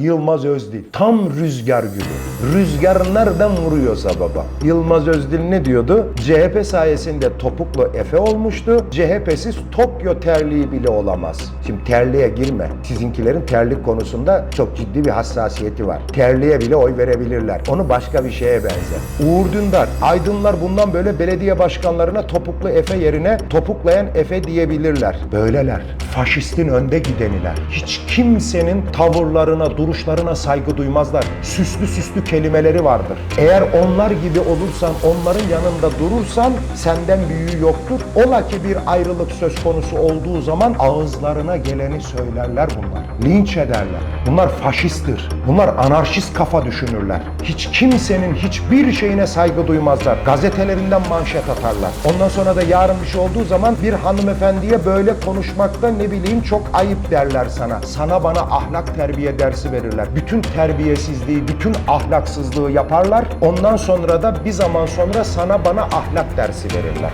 Yılmaz Özdil. Tam rüzgar gibi. Rüzgar nereden vuruyorsa baba. Yılmaz Özdil ne diyordu? CHP sayesinde topuklu Efe olmuştu. CHP'siz Tokyo terliği bile olamaz. Şimdi terliğe girme. Sizinkilerin terlik konusunda çok ciddi bir hassasiyeti var. Terliğe bile oy verebilirler. Onu başka bir şeye benzer. Uğur Dündar, Aydınlar bundan böyle belediye başkanlarına topuklu Efe yerine topuklayan Efe diyebilirler. Böyleler. Faşistin önde gideniler. Hiç kimsenin tavırlarına, duruşlarına saygı duymazlar. Süslü süslü kelimeleri vardır. Eğer onlar gibi olursan, onların yanında durursan senden büyüğü yoktur. Ola ki bir ayrılık söz konusu olduğu zaman ağızlarına geleni söylerler bunlar. Linç ederler. Bunlar faşisttir. Bunlar anarşist kafa düşünürler. Hiç kimsenin hiçbir şeyine saygı duymazlar. Gazetelerinden manşet atarlar. Ondan sonra da yarın bir şey olduğu zaman bir hanımefendiye böyle konuşmakta ne bileyim çok ayıp derler sana. Sana bana ahlak terbiye dersi verirler. Bütün terbiyesizliği, bütün ahlaksızlığı yaparlar. Ondan sonra da bir zaman sonra sana bana ahlak dersi verirler.